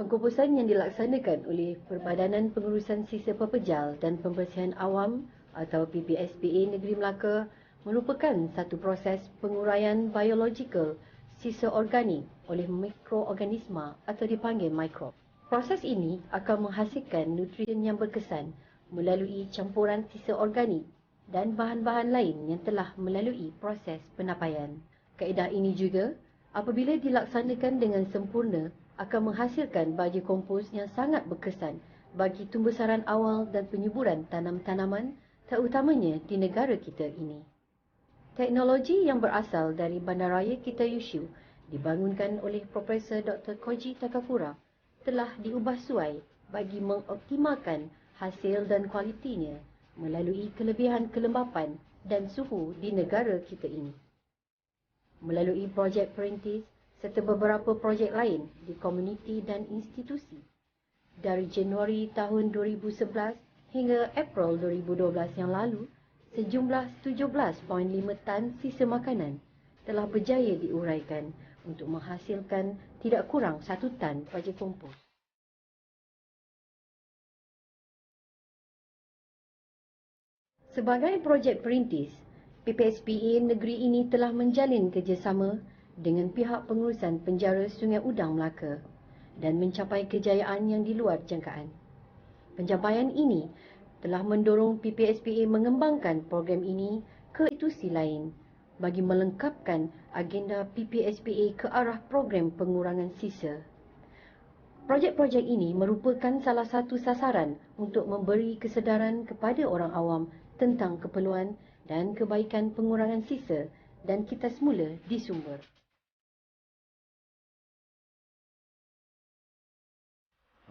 Pengkupusan yang dilaksanakan oleh Perbadanan Pengurusan Sisa Pepejal dan Pembersihan Awam atau PPSPA Negeri Melaka merupakan satu proses penguraian biologikal sisa organik oleh mikroorganisma atau dipanggil mikrob. Proses ini akan menghasilkan nutrien yang berkesan melalui campuran sisa organik dan bahan-bahan lain yang telah melalui proses penapaian. Kaedah ini juga apabila dilaksanakan dengan sempurna akan menghasilkan baja kompos yang sangat berkesan bagi tumbesaran awal dan penyuburan tanam-tanaman terutamanya di negara kita ini. Teknologi yang berasal dari Bandaraya Kitayushu dibangunkan oleh Profesor Dr. Koji Takakura telah diubah suai bagi mengoptimalkan hasil dan kualitinya melalui kelebihan kelembapan dan suhu di negara kita ini. Melalui projek perintis, serta beberapa projek lain di komuniti dan institusi. Dari Januari tahun 2011 hingga April 2012 yang lalu, sejumlah 17.5 tan sisa makanan telah berjaya diuraikan untuk menghasilkan tidak kurang satu tan baja kompos. Sebagai projek perintis, PPSPA negeri ini telah menjalin kerjasama dengan pihak pengurusan penjara Sungai Udang Melaka dan mencapai kejayaan yang di luar jangkaan. Pencapaian ini telah mendorong PPSPA mengembangkan program ini ke institusi lain bagi melengkapkan agenda PPSPA ke arah program pengurangan sisa. Projek-projek ini merupakan salah satu sasaran untuk memberi kesedaran kepada orang awam tentang keperluan dan kebaikan pengurangan sisa dan kita semula di sumber.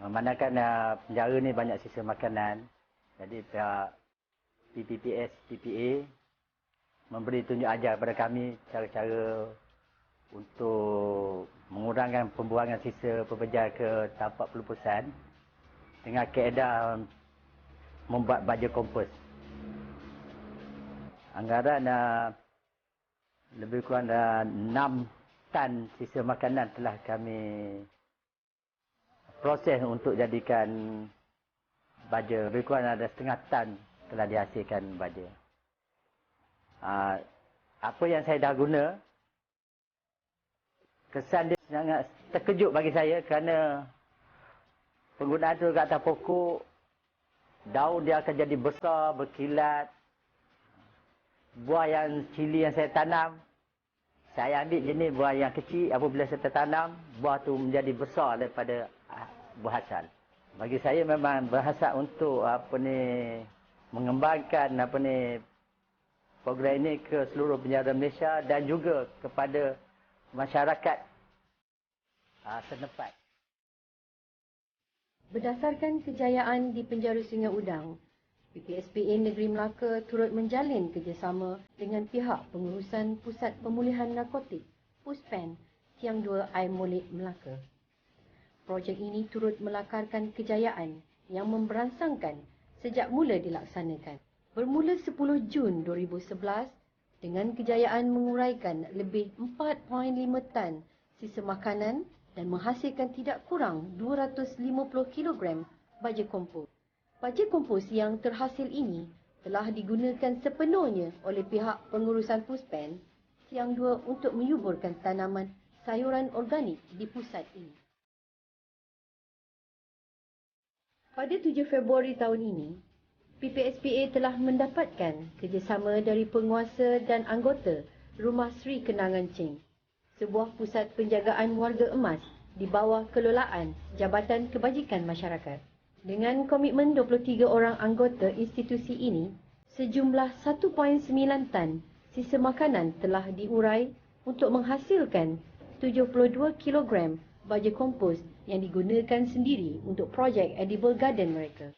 Memandangkan uh, penjara ni banyak sisa makanan, jadi pihak PPPS, PPA memberi tunjuk ajar kepada kami cara-cara untuk mengurangkan pembuangan sisa pepejar ke tapak pelupusan dengan keadaan membuat baja kompos. Anggaran uh, lebih kurang uh, 6 tan sisa makanan telah kami proses untuk jadikan baja. Lebih kurang ada setengah tan telah dihasilkan baja. Uh, apa yang saya dah guna, kesan dia sangat terkejut bagi saya kerana penggunaan itu kat atas pokok, daun dia akan jadi besar, berkilat. Buah yang cili yang saya tanam, saya ambil jenis buah yang kecil, apabila saya tertanam, buah tu menjadi besar daripada berhasal. Bagi saya memang berhasal untuk apa ni mengembangkan apa ni program ini ke seluruh penjara Malaysia dan juga kepada masyarakat uh, setempat. Berdasarkan kejayaan di penjara Sungai Udang, PPSPA Negeri Melaka turut menjalin kerjasama dengan pihak pengurusan Pusat Pemulihan Narkotik, PUSPEN, Tiang 2 Air Molek Melaka projek ini turut melakarkan kejayaan yang memberansangkan sejak mula dilaksanakan. Bermula 10 Jun 2011 dengan kejayaan menguraikan lebih 4.5 tan sisa makanan dan menghasilkan tidak kurang 250 kg baja kompos. Baja kompos yang terhasil ini telah digunakan sepenuhnya oleh pihak pengurusan Puspen Siang 2 untuk menyuburkan tanaman sayuran organik di pusat ini. Pada 7 Februari tahun ini, PPSPA telah mendapatkan kerjasama dari penguasa dan anggota Rumah Sri Kenangan Ching, sebuah pusat penjagaan warga emas di bawah kelolaan Jabatan Kebajikan Masyarakat. Dengan komitmen 23 orang anggota institusi ini, sejumlah 1.9 tan sisa makanan telah diurai untuk menghasilkan 72 kilogram baja kompos yang digunakan sendiri untuk projek edible garden mereka.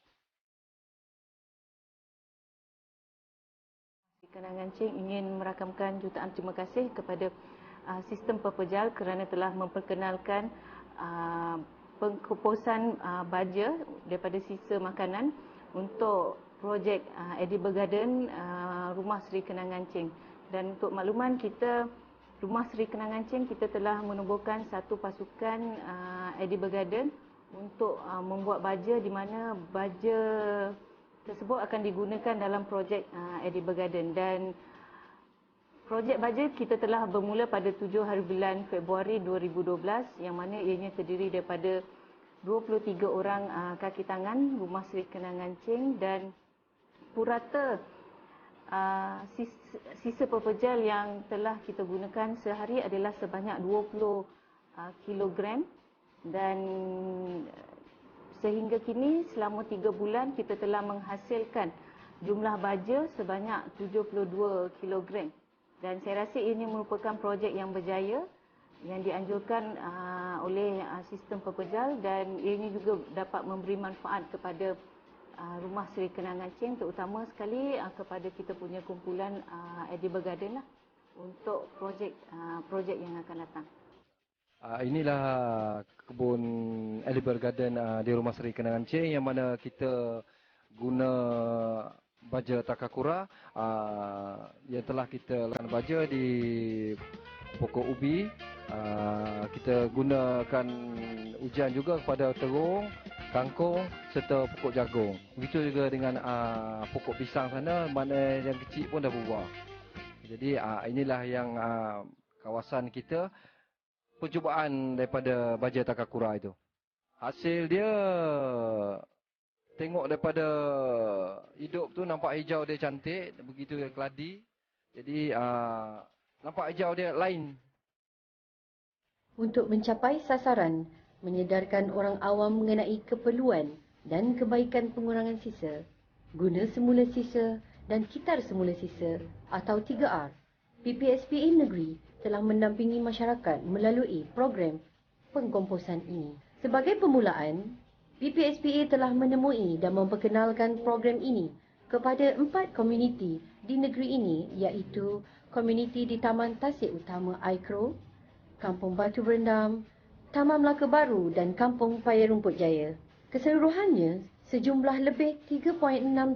Kenangan Cing ingin merakamkan jutaan terima kasih kepada uh, sistem pepejal kerana telah memperkenalkan uh, uh, baja daripada sisa makanan untuk projek uh, edible garden uh, rumah Seri Kenangan Cing. Dan untuk makluman kita Rumah Seri Kenangan Cing kita telah menubuhkan satu pasukan uh, edible garden untuk uh, membuat baja di mana baja tersebut akan digunakan dalam projek uh, Edible Garden. Dan projek baja kita telah bermula pada 7 hari bulan Februari 2012 yang mana ianya terdiri daripada 23 orang uh, kaki tangan Rumah Seri Kenangan Cing dan purata uh, sisa, sisa pepejal yang telah kita gunakan sehari adalah sebanyak 20 uh, kilogram. Dan sehingga kini selama 3 bulan kita telah menghasilkan jumlah baja sebanyak 72 kilogram. Dan saya rasa ini merupakan projek yang berjaya yang dianjurkan uh, oleh uh, sistem pepejal dan ini juga dapat memberi manfaat kepada uh, rumah Seri Kenangan Ceng terutama sekali uh, kepada kita punya kumpulan uh, Edible Garden lah untuk projek uh, projek yang akan datang. Uh, inilah kebun Edible Garden uh, di Rumah Seri Kenangan Ceng yang mana kita guna baja takakura uh, yang telah kita lakukan baja di pokok ubi. Uh, kita gunakan hujan juga kepada terung, kangkung serta pokok jagung. Begitu juga dengan uh, pokok pisang sana mana yang kecil pun dah berbuah. Jadi uh, inilah yang uh, kawasan kita percubaan daripada baja takakura itu. Hasil dia tengok daripada hidup tu nampak hijau dia cantik, begitu dia keladi. Jadi uh, nampak hijau dia lain. Untuk mencapai sasaran, menyedarkan orang awam mengenai keperluan dan kebaikan pengurangan sisa, guna semula sisa dan kitar semula sisa atau 3R. PPSPA Negeri telah mendampingi masyarakat melalui program pengkomposan ini. Sebagai permulaan, PPSPA telah menemui dan memperkenalkan program ini kepada empat komuniti di negeri ini iaitu komuniti di Taman Tasik Utama Aikro, Kampung Batu Berendam, Taman Melaka Baru dan Kampung Paya Rumput Jaya. Keseluruhannya, sejumlah lebih 3.6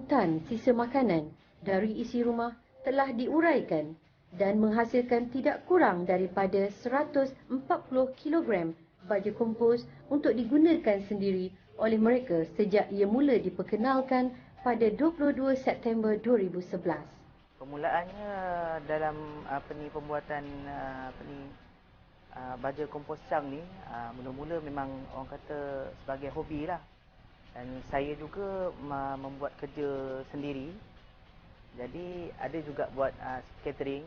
tan sisa makanan dari isi rumah telah diuraikan dan menghasilkan tidak kurang daripada 140 kg baja kompos untuk digunakan sendiri oleh mereka sejak ia mula diperkenalkan pada 22 September 2011. Permulaannya dalam apa ni pembuatan apa ni baja kompos cang ni mula-mula memang orang kata sebagai hobi lah. Dan saya juga membuat kerja sendiri. Jadi ada juga buat catering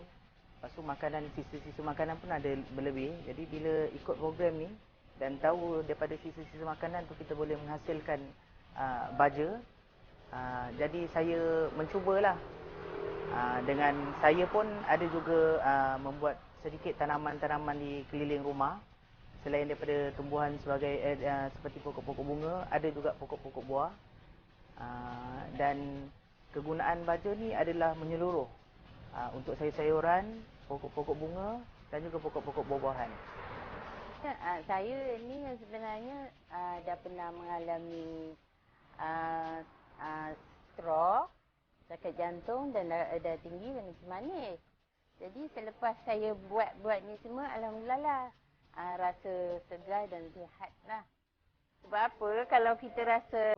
Lepas tu makanan, sisa-sisa makanan pun ada berlebih. Jadi bila ikut program ni dan tahu daripada sisa-sisa makanan tu kita boleh menghasilkan uh, baja. Uh, jadi saya mencubalah. Uh, dengan saya pun ada juga uh, membuat sedikit tanaman-tanaman di keliling rumah. Selain daripada tumbuhan sebagai uh, seperti pokok-pokok bunga, ada juga pokok-pokok buah. Uh, dan kegunaan baja ni adalah menyeluruh uh, untuk sayur-sayuran, pokok-pokok bunga dan juga pokok-pokok buah-buahan. Uh, saya ni sebenarnya uh, dah pernah mengalami uh, uh, stroke, sakit jantung dan ada tinggi dan manis. Jadi selepas saya buat-buat ni semua, Alhamdulillah lah. Uh, rasa segar dan sihat lah. Sebab apa? Kalau kita rasa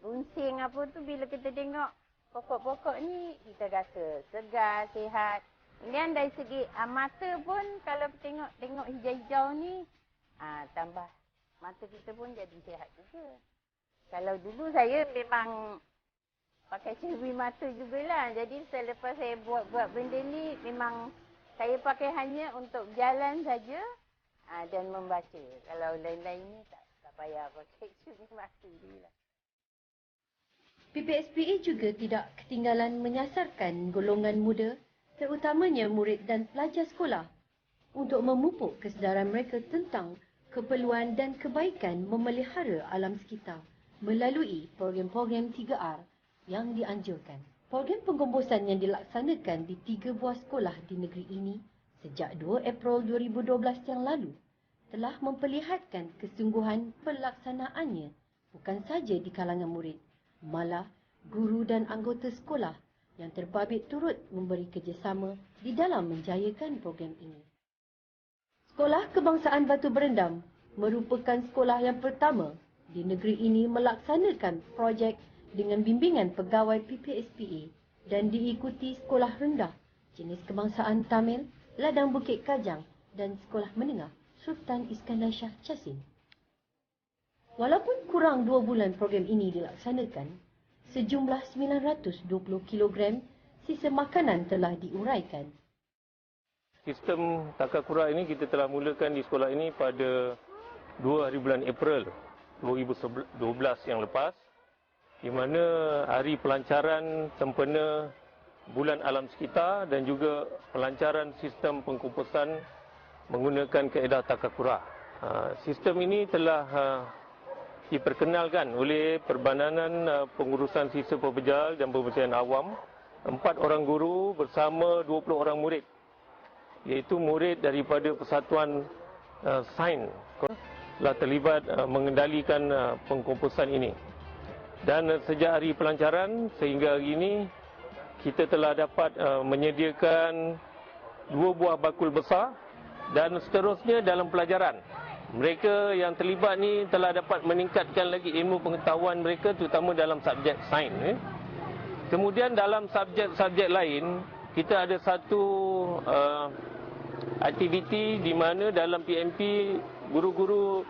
runsing apa tu bila kita tengok pokok-pokok ni kita rasa segar, sihat. Kemudian dari segi uh, mata pun kalau tengok tengok hijau-hijau ni uh, tambah mata kita pun jadi sihat juga. Kalau dulu saya memang pakai cermin mata jugalah. Jadi selepas saya buat-buat benda ni memang saya pakai hanya untuk jalan saja uh, dan membaca. Kalau lain-lain ni tak, tak payah pakai cermin mata je lah. PPSPA juga tidak ketinggalan menyasarkan golongan muda, terutamanya murid dan pelajar sekolah, untuk memupuk kesedaran mereka tentang keperluan dan kebaikan memelihara alam sekitar melalui program-program 3R yang dianjurkan. Program pengkomposan yang dilaksanakan di tiga buah sekolah di negeri ini sejak 2 April 2012 yang lalu telah memperlihatkan kesungguhan pelaksanaannya bukan saja di kalangan murid malah guru dan anggota sekolah yang terbabit turut memberi kerjasama di dalam menjayakan program ini. Sekolah Kebangsaan Batu Berendam merupakan sekolah yang pertama di negeri ini melaksanakan projek dengan bimbingan pegawai PPSPA dan diikuti sekolah rendah jenis kebangsaan Tamil, Ladang Bukit Kajang dan sekolah menengah Sultan Iskandar Shah Casin. Walaupun kurang dua bulan program ini dilaksanakan, sejumlah 920 kg sisa makanan telah diuraikan. Sistem takakura ini kita telah mulakan di sekolah ini pada 2 hari bulan April 2012 yang lepas di mana hari pelancaran sempena bulan alam sekitar dan juga pelancaran sistem pengkumpusan menggunakan kaedah takakura. Ha, sistem ini telah ha, diperkenalkan oleh Perbadanan ha, Pengurusan Sisa Pepejal dan Pembersihan Awam empat orang guru bersama 20 orang murid iaitu murid daripada Persatuan Sains telah terlibat mengendalikan pengkomposan ini. Dan sejak hari pelancaran sehingga hari ini kita telah dapat uh, menyediakan dua buah bakul besar dan seterusnya dalam pelajaran. Mereka yang terlibat ni telah dapat meningkatkan lagi ilmu pengetahuan mereka terutama dalam subjek sains. Eh. Kemudian dalam subjek-subjek lain, kita ada satu uh, aktiviti di mana dalam PMP guru-guru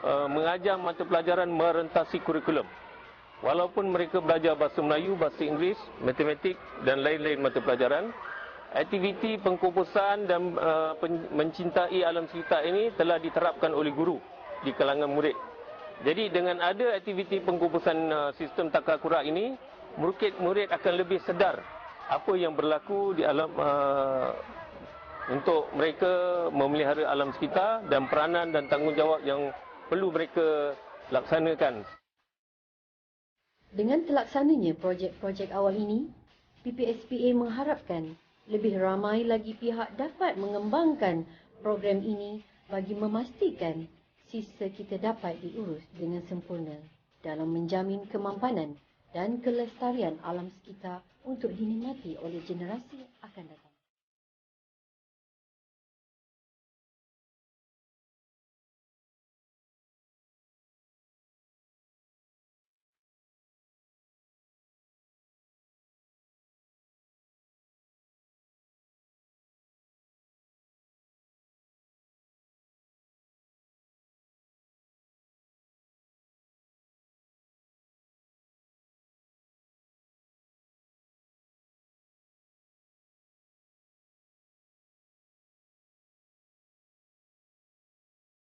uh, mengajar mata pelajaran merentasi kurikulum. Walaupun mereka belajar bahasa Melayu, bahasa Inggeris, matematik dan lain-lain mata pelajaran, aktiviti pengkumpusan dan uh, mencintai alam sekitar ini telah diterapkan oleh guru di kalangan murid. Jadi dengan ada aktiviti pengkumpusan uh, sistem takakura ini, murid-murid akan lebih sedar apa yang berlaku di alam uh, untuk mereka memelihara alam sekitar dan peranan dan tanggungjawab yang perlu mereka laksanakan. Dengan terlaksananya projek-projek awal ini, PPSPA mengharapkan lebih ramai lagi pihak dapat mengembangkan program ini bagi memastikan sisa kita dapat diurus dengan sempurna dalam menjamin kemampanan dan kelestarian alam sekitar untuk dinikmati oleh generasi akan datang.